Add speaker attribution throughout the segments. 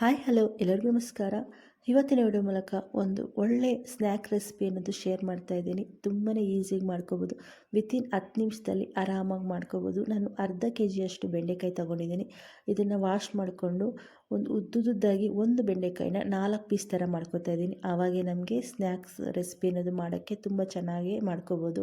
Speaker 1: Hi hello ಎಲ್ಲರಿಗೂ ನಮಸ್ಕಾರ. ಇವತ್ತಿನ ವಿಡಿಯೋ ಮೂಲಕ ಒಂದು ಒಳ್ಳೆ ಸ್ನ್ಯಾಕ್ ರೆಸಿಪಿ ಅನ್ನೋದು ಶೇರ್ ಮಾಡ್ತಾ ಇದ್ದೀನಿ. ತುಂಬಾ ಈಸಿಯಾಗಿ ಮಾಡ್ಕೋಬೋದು. ವಿತಿನ್ ಹತ್ತು ನಿಮಿಷದಲ್ಲಿ ಆರಾಮಾಗಿ ಮಾಡ್ಕೋಬೋದು. ನಾನು ಅರ್ಧ ಕೆ ಜಿಯಷ್ಟು ಬೆಂಡೆಕಾಯಿ ತೊಗೊಂಡಿದ್ದೀನಿ. ಇದನ್ನು ವಾಶ್ ಮಾಡಿಕೊಂಡು ಒಂದು ಉದ್ದುದ್ದಾಗಿ ಒಂದು ಬೆಂಡೆಕಾಯಿನ ನಾಲ್ಕು ಪೀಸ್ ಥರ ಮಾಡ್ಕೋತಾ ಇದ್ದೀನಿ. ಆವಾಗೆ ನಮಗೆ ಸ್ನ್ಯಾಕ್ಸ್ ರೆಸಿಪಿ ಅನ್ನೋದು ಮಾಡೋಕ್ಕೆ ತುಂಬ ಚೆನ್ನಾಗಿ ಮಾಡ್ಕೋಬೋದು.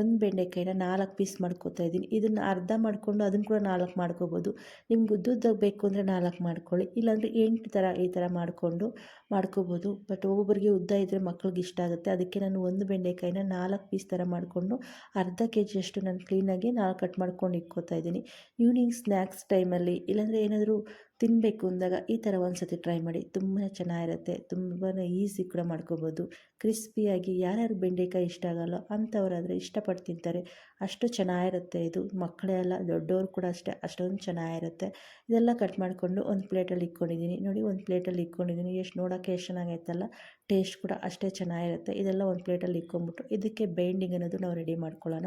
Speaker 1: ಒಂದು ಬೆಂಡೆಕಾಯಿನ ನಾಲ್ಕು ಪೀಸ್ ಮಾಡ್ಕೋತಾ ಇದ್ದೀನಿ. ಇದನ್ನು ಅರ್ಧ ಮಾಡಿಕೊಂಡು ಅದನ್ನು ಕೂಡ ನಾಲ್ಕು ಮಾಡ್ಕೋಬೋದು. ನಿಮ್ಗೆ ಉದ್ದುದ್ದಾಗಿ ಬೇಕು ಅಂದರೆ ನಾಲ್ಕು ಮಾಡ್ಕೊಳ್ಳಿ. ಇಲ್ಲಾಂದರೆ ಎಂಟು ಥರ ಈ ಥರ ಮಾಡಿಕೊಂಡು ಮಾಡ್ಕೋಬೋದು. ಬಟ್ ಒಬ್ಬೊಬ್ಬರಿಗೆ ಉದ್ದ ಇದ್ದರೆ ಮಕ್ಳಿಗೆ ಇಷ್ಟ ಆಗುತ್ತೆ. ಅದಕ್ಕೆ ನಾನು ಒಂದು ಬೆಂಡೆಕಾಯಿನ ನಾಲ್ಕು ಪೀಸ್ ಥರ ಮಾಡಿಕೊಂಡು ಅರ್ಧ ಕೆ ಜಿಯಷ್ಟು ನಾನು ಕ್ಲೀನಾಗಿ ನಾಲ್ಕು ಕಟ್ ಮಾಡ್ಕೊಂಡು ಇಟ್ಕೋತಾ ಇದ್ದೀನಿ. ಈವ್ನಿಂಗ್ ಸ್ನ್ಯಾಕ್ಸ್ ಟೈಮಲ್ಲಿ ಇಲ್ಲಾಂದರೆ ಏನಾದರೂ ತಿನ್ನಬೇಕು ಅಂದಾಗ ಈ ಥರ ಒಂದು ಸತಿ ಟ್ರೈ ಮಾಡಿ ತುಂಬಾ ಚೆನ್ನಾಗಿರುತ್ತೆ ತುಂಬಾ ಈಸಿ ಕೂಡ ಮಾಡ್ಕೋಬೋದು. ಕ್ರಿಸ್ಪಿಯಾಗಿ ಯಾರ್ಯಾರು ಬೆಂಡೆಕಾಯಿ ಇಷ್ಟ ಆಗಲ್ಲೋ ಅಂಥವರಾದರೆ ಇಷ್ಟಪಟ್ಟು ತಿಂತಾರೆ. ಅಷ್ಟು ಚೆನ್ನಾಗಿರುತ್ತೆ ಇದು. ಮಕ್ಕಳೆಲ್ಲ ದೊಡ್ಡವರು ಕೂಡ ಅಷ್ಟೇ, ಅಷ್ಟೊಂದು ಚೆನ್ನಾಗಿರುತ್ತೆ. ಇದೆಲ್ಲ ಕಟ್ ಮಾಡಿಕೊಂಡು ಒಂದು ಪ್ಲೇಟಲ್ಲಿ ಇಟ್ಕೊಂಡಿದ್ದೀನಿ. ನೋಡಿ, ಒಂದು ಪ್ಲೇಟಲ್ಲಿ ಇಟ್ಕೊಂಡಿದ್ದೀನಿ. ಎಷ್ಟು ನೋಡೋಕ್ಕೆ ಎಷ್ಟು ಚೆನ್ನಾಗೈತಲ್ಲ. ಟೇಸ್ಟ್ ಕೂಡ ಅಷ್ಟೇ ಚೆನ್ನಾಗಿರುತ್ತೆ. ಇದೆಲ್ಲ ಒಂದು ಪ್ಲೇಟಲ್ಲಿ ಇಟ್ಕೊಂಬಿಟ್ಟು ಇದಕ್ಕೆ ಬೈಂಡಿಂಗ್ ಅನ್ನೋದು ನಾವು ರೆಡಿ ಮಾಡ್ಕೊಳ್ಳೋಣ.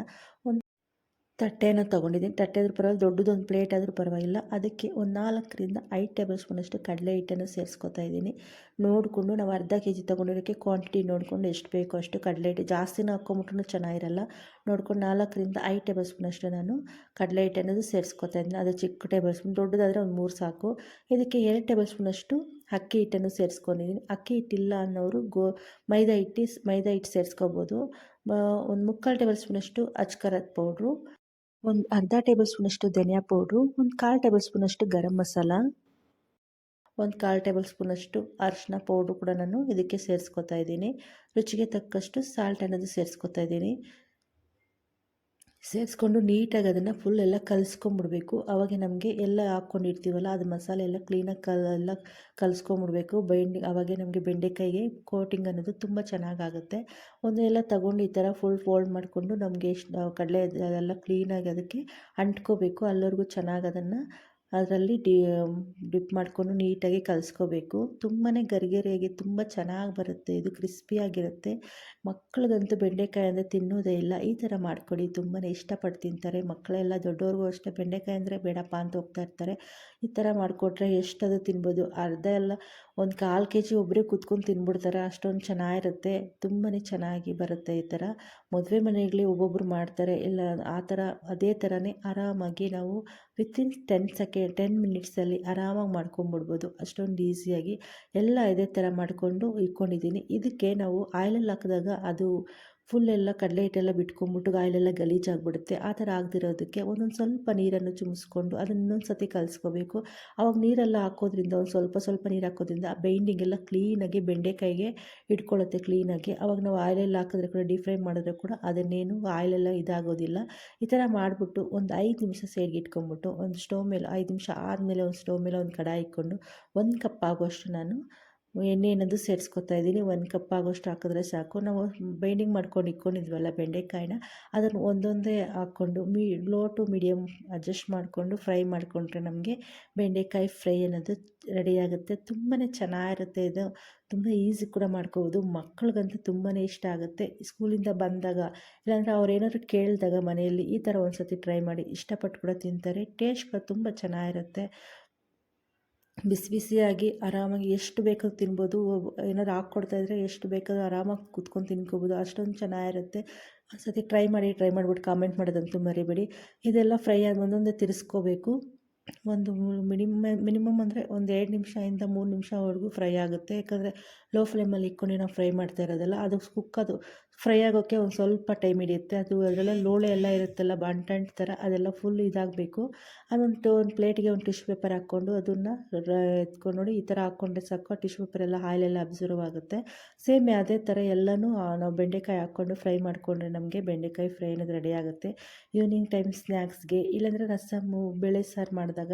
Speaker 1: ಒಂದು ತಟ್ಟೆನ ತೊಗೊಂಡಿದ್ದೀನಿ. ತಟ್ಟೆ ಆದರೂ ಪರವಾಗಿಲ್ಲ, ದೊಡ್ಡದೊಂದು ಪ್ಲೇಟ್ ಆದರೂ ಪರವಾಗಿಲ್ಲ. ಅದಕ್ಕೆ ಒಂದು ನಾಲ್ಕರಿಂದ ಐದು ಟೇಬಲ್ ಸ್ಪೂನಷ್ಟು ಕಡಲೆ ಹಿಟ್ಟನ್ನು ಸೇರಿಸ್ಕೊತಾ ಇದ್ದೀನಿ. ನೋಡಿಕೊಂಡು ನಾವು ಅರ್ಧ ಕೆ ಜಿ ತೊಗೊಂಡಿರೋಕ್ಕೆ ಕ್ವಾಂಟಿಟಿ ನೋಡಿಕೊಂಡು ಎಷ್ಟು ಬೇಕೋ ಅಷ್ಟು ಕಡಲೆ ಹಿಟ್ಟು, ಜಾಸ್ತಿನೂ ಹಾಕ್ಕೊಂಬಿಟ್ರೂ ಚೆನ್ನಾಗಿರಲ್ಲ. ನೋಡ್ಕೊಂಡು ನಾಲ್ಕರಿಂದ ಐದು ಟೇಬಲ್ ಸ್ಪೂನಷ್ಟು ನಾನು ಕಡಲೆ ಹಿಟ್ಟನ್ನು ಸೇರಿಸ್ಕೊತಾ ಇದ್ದೀನಿ. ಅದು ಚಿಕ್ಕ ಟೇಬಲ್ ಸ್ಪೂನ್ ದೊಡ್ಡದಾದರೆ ಒಂದು ಮೂರು ಸಾಕು. ಇದಕ್ಕೆ ಎರಡು ಟೇಬಲ್ ಸ್ಪೂನಷ್ಟು ಅಕ್ಕಿ ಹಿಟ್ಟನ್ನು ಸೇರಿಸ್ಕೊಂಡಿದ್ದೀನಿ. ಅಕ್ಕಿ ಹಿಟ್ಟಿಲ್ಲ ಅನ್ನೋರು ಗೋ, ಮೈದಾ ಹಿಟ್ಟು ಮೈದಾ ಹಿಟ್ಟು ಸೇರಿಸ್ಕೋಬೋದು. ಒಂದು ಮುಕ್ಕಾಲು ಟೇಬಲ್ ಸ್ಪೂನಷ್ಟು ಅಚ್ಕರದ ಪೌಡ್ರು ಒಂದು ಅರ್ಧ ಟೇಬಲ್ ಸ್ಪೂನಷ್ಟು ಧನಿಯಾ ಪೌಡ್ರು, ಒಂದು ಕಾಲು ಟೇಬಲ್ ಸ್ಪೂನಷ್ಟು ಗರಂ ಮಸಾಲ, ಒಂದು ಕಾಲು ಟೇಬಲ್ ಸ್ಪೂನಷ್ಟು ಅರಿಶಿನ ಪೌಡ್ರು ಕೂಡ ನಾನು ಇದಕ್ಕೆ ಸೇರಿಸ್ಕೊತಾ ಇದ್ದೀನಿ. ರುಚಿಗೆ ತಕ್ಕಷ್ಟು ಸಾಲ್ಟ್ ಅನ್ನೋದು ಸೇರಿಸ್ಕೊತಾ ಇದ್ದೀನಿ. ಸೇರಿಸ್ಕೊಂಡು ನೀಟಾಗಿ ಅದನ್ನು ಫುಲ್ ಎಲ್ಲ ಕಲಿಸ್ಕೊಂಬಿಡ್ಬೇಕು. ಅವಾಗ ನಮಗೆ ಎಲ್ಲ ಹಾಕ್ಕೊಂಡಿರ್ತೀವಲ್ಲ, ಅದು ಮಸಾಲೆ ಎಲ್ಲ ಕ್ಲೀನಾಗಿ ಕಲ್, ಎಲ್ಲ ಕಲಿಸ್ಕೊಂಬಿಡ್ಬೇಕು. ಬೈಂಡಿಂಗ್ ಅವಾಗೆ ನಮಗೆ ಬೆಂಡೆಕಾಯಿಗೆ ಕೋಟಿಂಗ್ ಅನ್ನೋದು ತುಂಬ ಚೆನ್ನಾಗಾಗುತ್ತೆ. ಒಂದು ಎಲ್ಲ ತಗೊಂಡು ಈ ಥರ ಫುಲ್ ಫೋಲ್ಡ್ ಮಾಡಿಕೊಂಡು ನಮಗೆ ಎಷ್ಟು ಕಡಲೆ ಅದೆಲ್ಲ ಕ್ಲೀನಾಗಿ ಅದಕ್ಕೆ ಅಂಟ್ಕೋಬೇಕು. ಅಲ್ಲವರೆಗೂ ಚೆನ್ನಾಗಿ ಅದನ್ನು ಅದರಲ್ಲಿ ಡಿ, ಡಿಪ್ ಮಾಡಿಕೊಂಡು ನೀಟಾಗಿ ಕಲಿಸ್ಕೋಬೇಕು. ತುಂಬಾ ಗರಿಗರಿಯಾಗಿ ತುಂಬ ಚೆನ್ನಾಗಿ ಬರುತ್ತೆ. ಇದು ಕ್ರಿಸ್ಪಿಯಾಗಿರುತ್ತೆ ಮಕ್ಳಿಗಂತೂ ಬೆಂಡೆಕಾಯಿ ಅಂದರೆ ತಿನ್ನೋದೇ ಇಲ್ಲ. ಈ ಥರ ಮಾಡಿಕೊಡಿ ತುಂಬಾ ಇಷ್ಟಪಟ್ಟು ತಿಂತಾರೆ. ಮಕ್ಕಳೆಲ್ಲ ದೊಡ್ಡವ್ರಿಗೂ ಅಷ್ಟೇ. ಬೆಂಡೆಕಾಯಿ ಅಂದರೆ ಬೇಡಪ್ಪ ಅಂತ ಹೋಗ್ತಾ ಇರ್ತಾರೆ. ಈ ಥರ ಮಾಡಿಕೊಟ್ರೆ ಎಷ್ಟದು ತಿನ್ಬೋದು? ಅರ್ಧ ಎಲ್ಲ ಒಂದು ಕಾಲು ಕೆ ಜಿ ಒಬ್ಬರೇ ಕುತ್ಕೊಂಡು ತಿನ್ಬಿಡ್ತಾರೆ. ಅಷ್ಟೊಂದು ಚೆನ್ನಾಗಿರುತ್ತೆ. ತುಂಬಾ ಚೆನ್ನಾಗಿ ಬರುತ್ತೆ ಈ ಥರ. ಮದುವೆ ಮನೆಗಳಲ್ಲಿ ಒಬ್ಬೊಬ್ಬರು ಮಾಡ್ತಾರೆ. ಇಲ್ಲ ಆ ಥರ, ಅದೇ ಥರನೇ ಆರಾಮಾಗಿ ನಾವು ವಿತಿನ್ ಟೆನ್ ಸೆಕೆಂಡ್ ಟೆನ್ ಮಿನಿಟ್ಸಲ್ಲಿ ಆರಾಮಾಗಿ ಮಾಡ್ಕೊಂಬಿಡ್ಬೋದು. ಅಷ್ಟೊಂದು ಈಸಿಯಾಗಿ ಎಲ್ಲ ಇದೇ ಥರ ಮಾಡಿಕೊಂಡು ಇಟ್ಕೊಂಡಿದ್ದೀನಿ. ಇದಕ್ಕೆ ನಾವು ಆಯಿಲಲ್ಲಿ ಹಾಕಿದಾಗ ಅದು ಫುಲ್ ಎಲ್ಲ ಕಡಲೆ ಹಿಟ್ಟೆಲ್ಲ ಬಿಟ್ಕೊಂಡ್ಬಿಟ್ಟು ಗಾಯಲೆಲ್ಲ ಗಲೀಜಾಗ್ಬಿಡುತ್ತೆ ಆ ಥರ ಆಗದಿರೋದಕ್ಕೆ ಒಂದೊಂದು ಸ್ವಲ್ಪ ನೀರನ್ನು ಚುಮಿಸ್ಕೊಂಡು ಅದನ್ನು ಇನ್ನೊಂದು ಸತಿ ಕಲಿಸ್ಕೋಬೇಕು. ಅವಾಗ ನೀರೆಲ್ಲ ಹಾಕೋದ್ರಿಂದ, ಒಂದು ಸ್ವಲ್ಪ ಸ್ವಲ್ಪ ನೀರು ಹಾಕೋದ್ರಿಂದ ಆ ಬೈಂಡಿಂಗ್ ಎಲ್ಲ ಕ್ಲೀನಾಗಿ ಬೆಂಡೆಕಾಯಿಗೆ ಇಟ್ಕೊಳ್ಳುತ್ತೆ ಕ್ಲೀನಾಗಿ ಅವಾಗ ನಾವು ಆಯಿಲೆಲ್ಲ ಹಾಕಿದ್ರೆ ಕೂಡ ಡೀಪ್ ಫ್ರೈ ಮಾಡಿದ್ರೆ ಕೂಡ ಅದನ್ನೇನು ಆಯಿಲೆಲ್ಲ ಇದಾಗೋದಿಲ್ಲ. ಈ ಥರ ಮಾಡಿಬಿಟ್ಟು ಒಂದು ಐದು ನಿಮಿಷ ಸೈಡ್ಗೆ ಇಟ್ಕೊಂಡ್ಬಿಟ್ಟು ಒಂದು ಸ್ಟೋವ್ ಮೇಲೆ ಐದು ನಿಮಿಷ ಆದಮೇಲೆ ಒಂದು ಸ್ಟೋವ್ ಮೇಲೆ ಒಂದು ಕಡಾಯಿ ಇಟ್ಕೊಂಡು, ಒಂದು ಕಪ್ ಆಗುವಷ್ಟು ನಾನು ಎಣ್ಣೆ ಏನದು ಸೇರಿಸ್ಕೊತಾ ಇದ್ದೀನಿ. ಒಂದು ಕಪ್ ಆಗೋಷ್ಟು ಹಾಕಿದ್ರೆ ಸಾಕು. ನಾವು ಬೈಂಡಿಂಗ್ ಮಾಡ್ಕೊಂಡು ಇಟ್ಕೊಂಡಿದ್ವಲ್ಲ ಬೆಂಡೆಕಾಯಿನ, ಅದನ್ನು ಒಂದೊಂದೇ ಹಾಕ್ಕೊಂಡು ಮೀ ಲೋ ಟು ಮೀಡಿಯಮ್ ಅಡ್ಜಸ್ಟ್ ಮಾಡಿಕೊಂಡು ಫ್ರೈ ಮಾಡಿಕೊಂಡ್ರೆ ನಮಗೆ ಬೆಂಡೆಕಾಯಿ ಫ್ರೈ ಅನ್ನೋದು ರೆಡಿಯಾಗುತ್ತೆ ತುಂಬಾ ಚೆನ್ನಾಗಿರುತ್ತೆ ಇದು. ತುಂಬ ಈಸಿ ಕೂಡ ಮಾಡ್ಕೋಬೋದು. ಮಕ್ಳಿಗಂತೂ ತುಂಬಾ ಇಷ್ಟ ಆಗುತ್ತೆ. ಸ್ಕೂಲಿಂದ ಬಂದಾಗ ಇಲ್ಲಾಂದರೆ ಅವ್ರು ಕೇಳಿದಾಗ ಮನೆಯಲ್ಲಿ ಈ ಥರ ಒಂದು ಸತಿ ಟ್ರೈ ಮಾಡಿ ಇಷ್ಟಪಟ್ಟು ಕೂಡ ತಿಂತಾರೆ. ಟೇಸ್ಟ್ ಕೂಡ ತುಂಬ ಚೆನ್ನಾಗಿರುತ್ತೆ. ಬಿಸಿ ಬಿಸಿಯಾಗಿ ಆರಾಮಾಗಿ ಎಷ್ಟು ಬೇಕಾದ್ರೂ ತಿನ್ಬೋದು. ಏನಾದ್ರು ಹಾಕ್ಕೊಡ್ತಾಯಿದ್ರೆ ಎಷ್ಟು ಬೇಕಾದ್ರೂ ಆರಾಮಾಗಿ ಕುತ್ಕೊಂಡು ತಿನ್ಕೋಬೋದು. ಅಷ್ಟೊಂದು ಚೆನ್ನಾಗಿರುತ್ತೆ. ಒಂದು ಸತಿ ಟ್ರೈ ಮಾಡಿ, ಟ್ರೈ ಮಾಡಿಬಿಟ್ಟು ಕಾಮೆಂಟ್ ಮಾಡೋದಂತೂ ಮರಿಬೇಡಿ. ಇದೆಲ್ಲ ಫ್ರೈ ಆಗಿ ಒಂದೊಂದೇ ತಿರ್ಸ್ಕೋಬೇಕು. ಒಂದು ಮಿನಿಮ, ಮಿನಿಮಮ್ ಅಂದರೆ ಒಂದು ಎರಡು ನಿಮಿಷದಿಂದ ಮೂರು ನಿಮಿಷವರೆಗೂ ಫ್ರೈ ಆಗುತ್ತೆ. ಯಾಕಂದರೆ ಲೋ ಫ್ಲೇಮಲ್ಲಿ ಇಕ್ಕೊಂಡು ನಾವು ಫ್ರೈ ಮಾಡ್ತಾ ಇರೋದಲ್ಲ, ಅದು ಕುಕ್ಕದು ಫ್ರೈ ಆಗೋಕ್ಕೆ ಒಂದು ಸ್ವಲ್ಪ ಟೈಮ್ ಹಿಡಿಯುತ್ತೆ. ಅದು ಅದರಲ್ಲ ಲೋಳೆ ಎಲ್ಲ ಇರುತ್ತಲ್ಲ ಬಂಟಂಟ್ ಥರ ಅದೆಲ್ಲ ಫುಲ್ ಇದಾಗಬೇಕು. ಅದೊಂದು ಒಂದು ಪ್ಲೇಟಿಗೆ ಒಂದು ಟಿಶ್ಯೂ ಪೇಪರ್ ಹಾಕ್ಕೊಂಡು ಅದನ್ನು ಎತ್ಕೊಂಡು ನೋಡಿ, ಈ ಥರ ಹಾಕ್ಕೊಂಡ್ರೆ ಸಾಕು. ಆ ಟಿಶ್ಯೂ ಪೇಪರ್ ಎಲ್ಲ ಆಯಿಲೆಲ್ಲ ಅಬ್ಸರ್ವ್ ಆಗುತ್ತೆ. ಸೇಮ್ ಅದೇ ಥರ ಎಲ್ಲನೂ ನಾವು ಬೆಂಡೆಕಾಯಿ ಹಾಕ್ಕೊಂಡು ಫ್ರೈ ಮಾಡಿಕೊಂಡ್ರೆ ನಮಗೆ ಬೆಂಡೆಕಾಯಿ ಫ್ರೈ ಅನ್ನೋದು ರೆಡಿ ಆಗುತ್ತೆ. ಈವ್ನಿಂಗ್ ಟೈಮ್ ಸ್ನ್ಯಾಕ್ಸ್ಗೆ ಇಲ್ಲಾಂದರೆ ರಸಮ್ಮು ಬೇಳೆ ಸಾರು ಮಾಡಿದಾಗ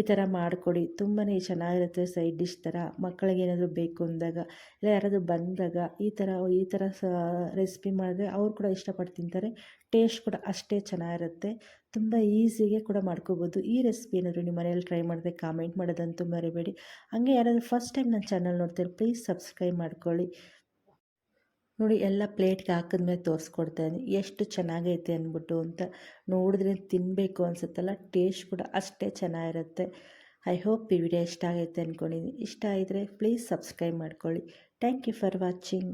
Speaker 1: ಈ ಥರ ಮಾಡಿಕೊಡಿ. ತುಂಬಾ ಚೆನ್ನಾಗಿರುತ್ತೆ ಸೈಡ್ ಡಿಶ್ ಥರ ಮಕ್ಕಳಿಗೆ ಏನಾದರೂ ಬೇಕು ಅಂದಾಗ, ಇಲ್ಲ ಯಾರಾದರೂ ಬಂದಾಗ ಈ ಥರ ಈ ಥರ ಸ ರೆಸಿಪಿ ಮಾಡಿದ್ರೆ ಅವ್ರು ಕೂಡ ಇಷ್ಟಪಟ್ಟು ತಿಂತಾರೆ ಟೇಸ್ಟ್ ಕೂಡ ಅಷ್ಟೇ ಚೆನ್ನಾಗಿರುತ್ತೆ. ತುಂಬ ಈಸಿಗೆ ಕೂಡ ಮಾಡ್ಕೋಬೋದು. ಈ ರೆಸಿಪಿ ಏನಾದರೂ ನಿಮ್ಮ ಮನೆಯಲ್ಲಿ ಟ್ರೈ ಮಾಡಿದ್ರೆ ಕಾಮೆಂಟ್ ಮಾಡೋದಂತೂ ಮರಿಬೇಡಿ. ಹಾಗೆ ಯಾರಾದರೂ ಫಸ್ಟ್ ಟೈಮ್ ನನ್ನ ಚಾನಲ್ ನೋಡ್ತಾರೆ ಪ್ಲೀಸ್ ಸಬ್ಸ್ಕ್ರೈಬ್ ಮಾಡ್ಕೊಳ್ಳಿ. ನೋಡಿ, ಎಲ್ಲ ಪ್ಲೇಟ್ಗೆ ಹಾಕಿದ್ಮೇಲೆ ತೋರಿಸ್ಕೊಡ್ತಾಯಿದ್ದೀನಿ ಎಷ್ಟು ಚೆನ್ನಾಗೈತೆ ಅಂದ್ಬಿಟ್ಟು ಅಂತ ನೋಡಿದ್ರೆ ತಿನ್ನಬೇಕು ಅನಿಸುತ್ತಲ್ಲ. ಟೇಸ್ಟ್ ಕೂಡ ಅಷ್ಟೇ ಚೆನ್ನಾಗಿರುತ್ತೆ. ಐ ಹೋಪ್ ಈ ವಿಡಿಯೋ ಇಷ್ಟ ಆಗೈತೆ ಅಂದ್ಕೊಂಡಿದ್ದೀನಿ ಇಷ್ಟ ಆಗಿದ್ರೆ ಪ್ಲೀಸ್ ಸಬ್ಸ್ಕ್ರೈಬ್ ಮಾಡ್ಕೊಳ್ಳಿ. Thank you for watching.